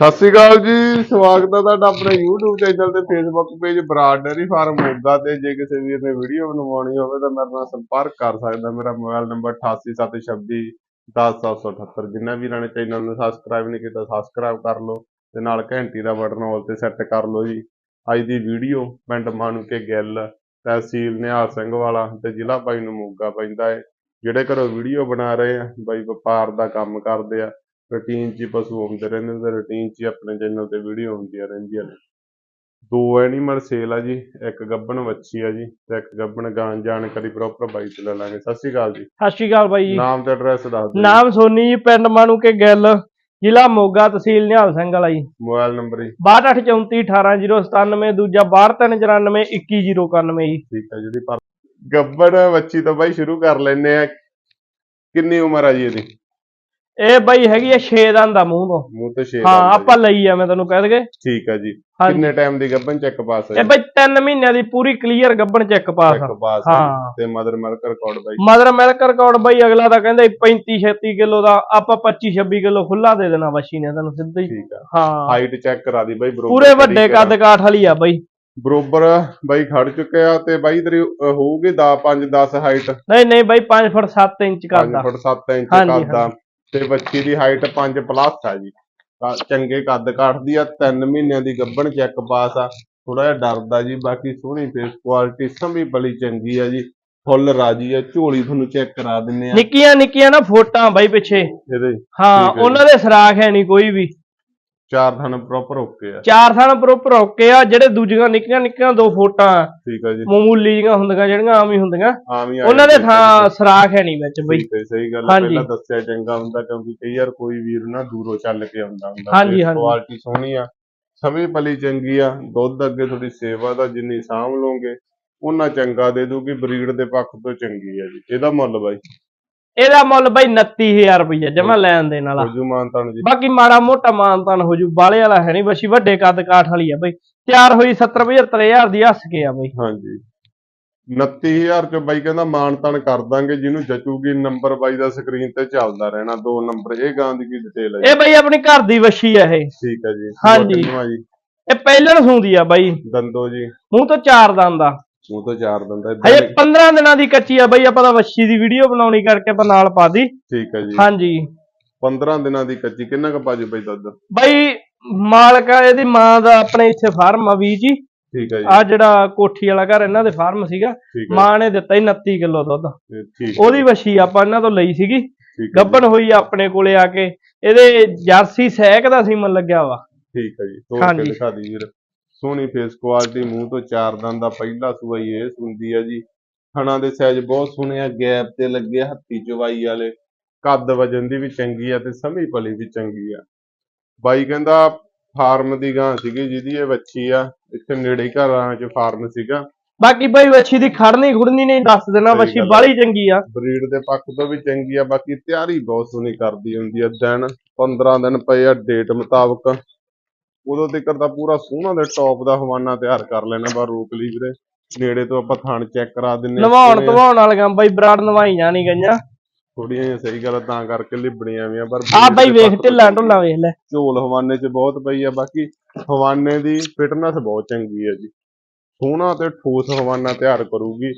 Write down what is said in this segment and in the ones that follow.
ਸਤਿ ਸ਼੍ਰੀ ਅਕਾਲ ਜੀ, ਸਵਾਗਤ ਹੈ ਤੁਹਾਡਾ ਆਪਣੇ YouTube ਚੈਨਲ ਤੇ Facebook page Brar dairy farm Moga ਤੇ ਜੇ ਕਿਸੇ ਵੀਰ ਨੇ ਵੀਡੀਓ ਬਣਵਾਉਣੀ ਹੋਵੇ ਤਾਂ ਮੇਰੇ ਨਾਲ ਸੰਪਰਕ ਕਰ ਸਕਦਾ। ਮੇਰਾ ਮੋਬਾਈਲ ਨੰਬਰ 8876 10778 ਜਿੰਨਾ ਵੀਰਾਂ ਨੇ ਚੈਨਲ ਨੂੰ ਸਬਸਕ੍ਰਾਈਬ ਨਹੀਂ ਕੀਤਾ ਸਬਸਕ੍ਰਾਈਬ ਕਰ ਲਓ ਤੇ ਨਾਲ ਘੰਟੀ ਦਾ ਬਟਨ ਆਲ ਤੇ ਸੈੱਟ ਕਰ ਲਓ ਜੀ। ਅੱਜ ਦੀ ਵੀਡੀਓ ਪਿੰਡ ਮਾਨੂਕੇ ਗਿੱਲ, ਤਹਿਸੀਲ ਨਿਹਾਲ ਸਿੰਘ ਵਾਲਾ ਤੇ ਜ਼ਿਲ੍ਹਾ ਬਾਈ ਨੂੰ ਮੋਗਾ ਪੈਂਦਾ ਹੈ। ਜਿਹੜੇ ਘਰੋਂ ਵੀਡੀਓ ਬਣਾ ਰਹੇ ਆ, ਬਾਈ ਵਪਾਰ ਦਾ ਕੰਮ ਕਰਦੇ ਆ ਰੂਟੀਨ 'ਚ ਪਸ਼ੂ ਆਉਂਦੇ ਰਹਿੰਦੇ ਨੇ ਤੇ ਰੂਟੀਨ 'ਚ ਹੀ ਆਪਣੇ ਚੈਨਲ ਤੇ ਵੀਡੀਓ ਹੁੰਦੀਆਂ ਰਹਿੰਦੀਆਂ ਨੇ। ਦੋ ਐਨੀਮਲ ਸੇਲ ਆ ਜੀ ਇੱਕ ਗੱਬਣ ਵੱਛੀ ਆ ਜੀ ਤੇ ਇੱਕ ਗੱਬਣ ਗਾਂ ਜਾਣਕਾਰੀ ਪ੍ਰੋਪਰ ਬਾਈ ਤੋਂ ਲੈ ਲਾਂਗੇ। ਸਤਿ ਸ਼੍ਰੀ ਅਕਾਲ ਜੀ। ਸਤਿ ਸ਼੍ਰੀ ਅਕਾਲ ਬਾਈ ਜੀ। ਨਾਮ ਤੇ ਐਡਰੈਸ ਦੱਸ ਦਿਓ ਨਾਮ ਸੋਨੀ ਜੀ ਪਿੰਡ ਮਾਣੂ ਕੇ ਗਿੱਲ ਜ਼ਿਲ੍ਹਾ ਮੋਗਾ ਤਹਿਸੀਲ ਨਿਹਾਲ ਸਿੰਘ ਵਾਲਾ ਜੀ। ਮੋਬਾਈਲ ਨੰਬਰ ਜੀ। 6234 ਦੂਜਾ 6291 ਜੀ। ਠੀਕ ਹੈ ਜਿਹੜੀ ਗੱਬਣ ਵੱਛੀ ਤੋਂ ਬਾਈ ਸ਼ੁਰੂ ਕਰ ਲੈਨੇ ਆ। ਕਿੰਨੀ ਉਮਰ ਆ ਜੀ ਇਹਦੀ? ਇਹ ਬਾਈ ਹੈਗੀ ਆ 6 ਦੰਦ ਦਾ ਮੂੰਹ ਤੋਂ। ਮੂੰਹ ਤੇ ਛੇ ਹਾਂ ਦੰਦ ਆ ਆਪਾਂ ਲਈ ਆ ਮੈਂ ਤੈਨੂੰ ਕਹਿ ਦਗੇ। ਠੀਕ ਹੈ ਜੀ। ਕਿੰਨੇ ਟਾਈਮ ਦੀ ਗੱਬਣ ਚੈੱਕ ਪਾਸ ਹੈ ਇਹ ਬਾਈ 3 ਮਹੀਨਿਆਂ ਦੀ ਪੂਰੀ ਕਲੀਅਰ ਗੱਬਣ ਚੈੱਕ ਪਾਸ ਆ। Check pass. ਤੇ ਮਦਰ ਮਿਲਕ ਰਿਕਾਰਡ ਬਾਈ? ਮਦਰ ਮਿਲਕ ਰਿਕਾਰਡ ਬਾਈ ਅਗਲਾ ਤਾਂ ਕਹਿੰਦਾ 35 36 ਕਿਲੋ ਦਾ ਆਪਾਂ 25 26 ਕਿਲੋ ਖੁੱਲਾ ਦੇ ਦੇਣਾ ਬੱਚੀ ਨੇ ਤੈਨੂੰ ਸਿੱਧਾ ਹੀ। ਠੀਕ ਆ। ਹਾਂ। ਹਾਈਟ ਚੈੱਕ ਕਰਾ ਦੀ ਬਾਈ ਬਰੋਬਰ ਪੂਰੇ ਵੱਡੇ ਕੱਦ ਕਾਠ ਵਾਲੀ ਆ ਬਾਈ। ਬਰੋਬਰ ਬਾਈ ਖੜ ਚੁੱਕਿਆ ਤੇ ਬਾਈ ਤੇਰੀ ਹੋਊਗੀ 10 5 10 ਹਾਈਟ ਨਹੀਂ ਨਹੀਂ ਬਾਈ 5 ਫੁੱਟ 7 ਇੰਚ 5 ਕਰਦਾ। ਫੁੱਟ 7 ਇੰਚ ਆ ਤੇ ਬੱਚੀ ਦੀ ਹਾਈਟ 5 ਪਲੱਸ ਆ ਜੀ। ਚੰਗੇ ਕੱਦ ਕਾਠਦੀ ਆ 3 ਮਹੀਨਿਆਂ ਦੀ ਗੱਭਣ ਚੈੱਕ ਪਾਸ ਆ। ਥੋੜਾ ਜਿਹਾ ਡਰਦਾ ਜੀ ਬਾਕੀ ਸੋਹਣੀ ਫੇਸ ਕੁਆਲਿਟੀ ਸੰਭੀ ਬਲੀ ਚੰਗੀ ਆ ਜੀ। ਫੁੱਲ ਰਾਜੀ ਆ ਝੋਲੀ ਤੁਹਾਨੂੰ ਚੈੱਕ ਕਰਾ ਦਿੰਨੇ ਆ। ਨਿੱਕੀਆਂ ਨਿੱਕੀਆਂ ਨਾ ਫੋਟਾਂ ਬਾਈ ਪਿੱਛੇ। ਇਹਦੇ ਹਾਂ। ਉਹਨਾਂ ਦੇ ਸਰਾਖ ਹੈ ਨਹੀਂ ਕੋਈ ਵੀ। ਚਾਰ ਥਣ ਪ੍ਰੋਪਰ ਓਕੇ ਆ। ਚਾਰ ਥਣ ਪ੍ਰੋਪਰ ਓਕੇ ਆ ਜਿਹੜੇ ਦੂਜੀਆਂ ਨਿੱਕੀਆਂ ਨਿੱਕੀਆਂ ਦੋ ਫੋਟਾਂ ਠੀਕ ਆ ਜੀ। ਮਾਮੂਲੀ ਜਿਹੀਆਂ ਹੁੰਦੀਆਂ ਜਿਹੜੀਆਂ ਆਮ ਹੀ ਹੁੰਦੀਆਂ ਉਹਨਾਂ ਦੇ ਥਾਂ ਸਰਾਖ ਹੈ ਨਹੀਂ ਵਿੱਚ ਬਈ। ਸਹੀ ਗੱਲ। ਪਹਿਲਾਂ ਦੱਸਿਆ ਚੰਗਾ ਹੁੰਦਾ ਕਿਉਂਕਿ ਕਈ ਵਾਰ ਕੋਈ ਵੀਰ ਨਾ ਦੂਰੋਂ ਚੱਲ ਕੇ ਆਉਂਦਾ ਹੁੰਦਾ ਹਾਂਜੀ, ਹਾਂਜੀ। ਕੁਆਲਿਟੀ ਸੋਹਣੀ ਆ ਸਮੇਂ ਪਲੀ ਚੰਗੀ ਆ ਦੁੱਧ ਅੱਗੇ ਤੁਹਾਡੀ ਸੇਵਾ ਦਾ ਜਿੰਨੀ ਸਾਂਭ ਲਓਗੇ ਉਹਨਾਂ ਚੰਗਾ ਦੇ ਦੂਗੀ ਬਰੀਡ ਦੇ ਪੱਖ ਤੋਂ ਚੰਗੀ ਆ ਜੀ ਇਹਦਾ ਮੁੱਲ ਬਾਈ। ਇਹਦਾ ਮੁੱਲ ਬਈ 29000 ਰੁਪਈਆ ਜਮਾ ਲੈਣ ਦੇਣ ਵਾਲਾ। ਹੋਜੂ ਮਾਨਤਾਨ ਜੀ। ਬਾਕੀ ਮਾੜਾ ਮੋਟਾ ਮਾਨਤਾਨ ਹੋ ਜੂ ਬਾਲੇ ਵਾਲਾ ਹੈ ਨਹੀਂ ਬੱਚੀ ਵੱਡੇ ਕੱਦ ਕਾਠ ਵਾਲੀ ਆ ਬਈ। ਤਿਆਰ ਹੋਈ 70 75000 ਦੀ ਹੱਸ ਕੇ ਆ ਬਈ। ਹਾਂਜੀ। 29000 ਚ ਬਾਈ ਕਹਿੰਦਾ ਮਾਨਤਾਨ ਕਰ ਦਾਂਗੇ ਜਿਹਨੂੰ ਜਚੂਗੀ ਨੰਬਰ ਬਾਈ ਦਾ ਸਕਰੀਨ ਤੇ ਚੱਲਦਾ ਰਹਿਣਾ ਦੋ ਨੰਬਰ ਇਹ ਗਾਂ ਦੀ ਕੀ ਡਿਟੇਲ ਹੈ ਇਹ ਬਈ ਆਪਣੀ ਘਰ ਦੀ ਵੱਛੀ ਆ ਇਹ। ਠੀਕ ਹੈ ਜੀ। ਹਾਂਜੀ। ਇਹ ਪਹਿਲਣ ਸੂੰਦੀ ਆ ਬਈ। ਦੰਦੋ ਜੀ। ਮੂੰਹ ਤੋਂ ਚਾਰ ਦੰਦ ਆ। ਮੂੰਹ ਤੋਂ ਚਾਰ ਦੰਦਾ ਹਜੇ 15 ਦਿਨਾਂ ਦੀ ਕੱਚੀ ਆ ਬਈ ਆਪਾਂ ਤਾਂ ਵੱਛੀ ਦੀ ਵੀਡੀਓ ਬਣਾਉਣੀ ਕਰਕੇ ਆਪਾਂ ਨਾਲ ਪਾ ਦੀ। ਠੀਕ ਹੈ ਜੀ। ਹਾਂਜੀ। 15 ਦਿਨਾਂ ਦੀ ਕੱਚੀ ਕਿੰਨਾ ਕੁ ਪਾਜੂ ਬਈ ਦੁੱਧ? ਬਈ ਮਾਲਕ ਆ ਇਹਦੀ ਮਾਂ ਦਾ ਆਪਣੇ ਇੱਥੇ ਫਾਰਮ ਆ ਵੀ ਜੀ। ਠੀਕ ਹੈ ਜੀ। ਆ ਜਿਹੜਾ ਕੋਠੀ ਵਾਲਾ ਘਰ ਇਹਨਾਂ ਦੇ ਫਾਰਮ ਸੀਗਾ। ਮਾਂ ਨੇ ਦਿੱਤਾ ਹੀ 29 ਕਿਲੋ ਦੁੱਧ। ਉਹਦੀ ਵੱਛੀ ਆਪਾਂ ਇਹਨਾਂ ਤੋਂ ਲਈ ਸੀਗੀ। ਗੱਭਣ ਹੋਈ ਆਪਣੇ ਕੋਲੇ ਆ ਕੇ। ਇਹਦੇ ਜਰਸੀ ਸਹਿਕ ਦਾ ਸੀਮਨ ਲੱਗਿਆ ਵਾ। ਠੀਕ ਹੈ ਜੀ। ਤੋੜ ਕੇ। ਦਿਖਾ ਦੀ ਵੀਰ। ਸੋਹਣੀ ਫੇਸ ਕੁਆਲਿਟੀ ਮੂੰਹ ਤੋਂ ਚਾਰ ਦੰਦ ਦਾ ਪਹਿਲਾ ਸੂਈ ਇਹ ਸੁੰਦੀ ਆ ਜੀ। ਥਣਾ ਦੇ ਸਾਈਜ਼ ਬਹੁਤ ਸੋਹਣੇ ਆ ਗੈਪ ਤੇ ਲੱਗੇ ਹੱਥੀ ਚਵਾਈ ਵਾਲੇ। ਕੱਦ ਵਜਨ ਦੀ ਵੀ ਚੰਗੀ ਆ ਤੇ ਸਮੀ ਪਲੀ ਵੀ ਚੰਗੀ ਆ। ਬਾਈ ਕਹਿੰਦਾ ਫਾਰਮ ਦੀ ਗਾਂ ਸੀਗੀ ਜਿਹਦੀ ਇਹ ਬੱਚੀ ਆ ਇੱਥੇ ਨੇੜੇ ਹੀ ਘਰਾਂ 'ਚ ਫਾਰਮ ਸੀਗਾ। ਬਾਕੀ ਬਈ ਵੱਛੀ ਦੀ ਖੜਨੀ ਖੁੜਨੀ ਨਹੀਂ ਦੱਸ ਦੇਣਾ ਵੱਛੀ। ਬਾਲੀ ਚੰਗੀ ਆ। ਬਰੀਡ ਦੇ ਪੱਖ ਤੋਂ ਵੀ ਚੰਗੀ ਆ ਬਾਕੀ ਤਿਆਰੀ ਬਹੁਤ ਸੋਹਣੀ ਕਰਦੀ ਹੁੰਦੀ ਆ ਦਿਨ 15 ਦਿਨ ਪਏ ਆ ਡੇਟ ਮੁਤਾਬਕ। ਉਦੋਂ ਤੱਕ ਤਾਂ ਪੂਰਾ ਸੋਹਣਾ ਦੇ ਟੌਪ ਦਾ ਹਵਾਨਾ ਤਿਆਰ ਕਰ ਲੈਣਾ ਬਾ ਰੋਕ ਲਈ ਵੀਰੇ। ਨੇੜੇ ਤੋਂ ਆਪਾਂ ਥਣ ਚੈੱਕ ਕਰਾ ਦਿੰਨੇ ਨਵਾਉਣ ਧਵਾਉਣ ਵਾਲੀਆਂ ਬਈ ਬਰਾੜ ਨਵਾਈ ਜਾਣੀ ਗਈਆਂ। ਥੋੜੀਆਂ ਜਿਹੀਆਂ ਸਹੀ ਗੱਲ ਤਾਂ ਕਰਕੇ ਲਿਬੜੀਆਂ ਵੀ ਆ ਪਰ ਆ ਬਈ ਵੇਖ ਢਿੱਲਾ ਢੁੱਲਾ ਵੇਖ ਲੈ। ਝੋਲ ਹਵਾਨੇ 'ਚ ਬਹੁਤ ਪਈ ਆ ਬਾਕੀ ਹਵਾਨੇ ਦੀ ਫਿਟਨੈਸ ਬਹੁਤ ਚੰਗੀ ਆ ਜੀ। ਸੋਹਣਾ ਤੇ ਠੋਸ ਹਵਾਨਾ ਤਿਆਰ ਕਰੂਗੀ।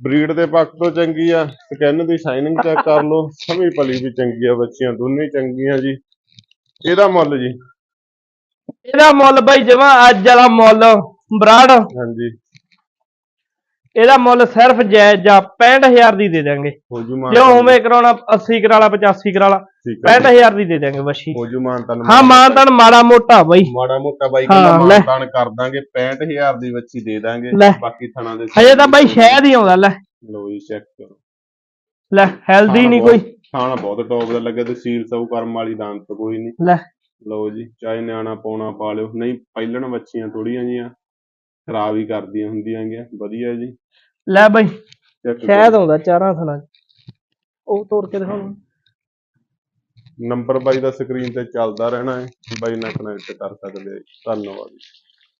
ਬਰੀਡ ਦੇ ਪੱਖ ਤੋਂ ਚੰਗੀ ਆ ਸਕਿਨ ਦੀ ਸ਼ਾਈਨਿੰਗ ਚੈੱਕ ਕਰ ਲਓ। ਸਮੀ ਪਲੀ ਵੀ ਚੰਗੀ ਆ ਬੱਚੀਆਂ ਦੋਨੇ ਚੰਗੀਆਂ ਜੀ। ਇਹਦਾ ਮੁੱਲ ਜੀ ਇਹਦਾ ਮੁੱਲ ਬਈ ਜਮਾ ਅੱਜ ਵਾਲਾ ਮੁੱਲ ਬਰਾੜ। ਹਾਂਜੀ। ਇਹਦਾ ਮੁੱਲ ਸਿਰਫ ਜਾਇਜ਼ ਆ 65000 ਦੀ ਦੇ ਦਾਂਗੇ ਹੋਜੂ ਮਾਨ ਜੇ ਉਵੇਂ ਕਰਾਉਣਾ 80 ਕਰਾਲਾ 85 ਕਰਾਲਾ ਠੀਕ ਹੈ 65000 ਦੀ ਦੇ ਦਾਂਗੇ ਵੱਛੀ ਹੋਜੂ ਮਾਨ ਤਨ ਹਾਂ ਮਾਨਤਾਨ ਮਾੜਾ ਮੋਟਾ ਬਈ। ਮਾੜਾ ਮੋਟਾ ਬਾਈ ਹਾਂ, ਕਹਿੰਦਾ ਲੈ। ਮਾਨਤਾਨ ਕਰ ਦਾਂਗੇ 65000 ਦੀ ਬੱਚੀ ਦੇ ਦਾਂਗੇ। ਬਾਕੀ ਥਣਾ ਦੇ ਹਜੇ ਤਾਂ ਬਈ ਸ਼ਹਿਦ ਹੀ ਆਉਂਦਾ ਲੈ। ਲੋ ਜੀ ਚੈੱਕ ਕਰੋ। ਲੈ ਹੈਲਦੀ ਨਹੀਂ ਕੋਈ। ਖਾਣਾ ਬਹੁਤ ਟੌਪ ਦਾ ਲੱਗਿਆ ਤੇ ਸੀਲ ਸਭ ਕਰਮ ਵਾਲੀ ਦਾਨ ਤਾਂ ਕੋਈ ਨਹੀਂ। ਲੈ। ਲਓ ਜੀ ਚਾਹੇ ਨਿਆਣਾ ਪਾਉਣਾ ਪਾ ਲਿਓ। ਨਹੀਂ ਪਹਿਲਣ ਬੱਚੀਆਂ ਥੋੜੀਆਂ ਜੀਆਂ ਖਰਾਬ ਹੀ ਕਰਦੀਆਂ ਹੁੰਦੀਆਂ ਗੀਆਂ ਵਧੀਆ ਜੀ। ਲੈ ਬਈ ਸ਼ਹਿਦ ਆਉਂਦਾ ਚਾਰਾਂ ਥਣਾ ਉਹ ਤੋੜ ਕੇ ਦਿਖਾਉਣਾ ਨੰਬਰ ਬਾਈ ਦਾ ਸਕਰੀਨ ਤੇ ਚੱਲਦਾ ਰਹਿਣਾ ਹੈ। ਬਾਈ ਨਾਲ ਕਨੈਕਟ ਕਰ ਸਕਦੇ ਜੀ। ਧੰਨਵਾਦ। ਜੀ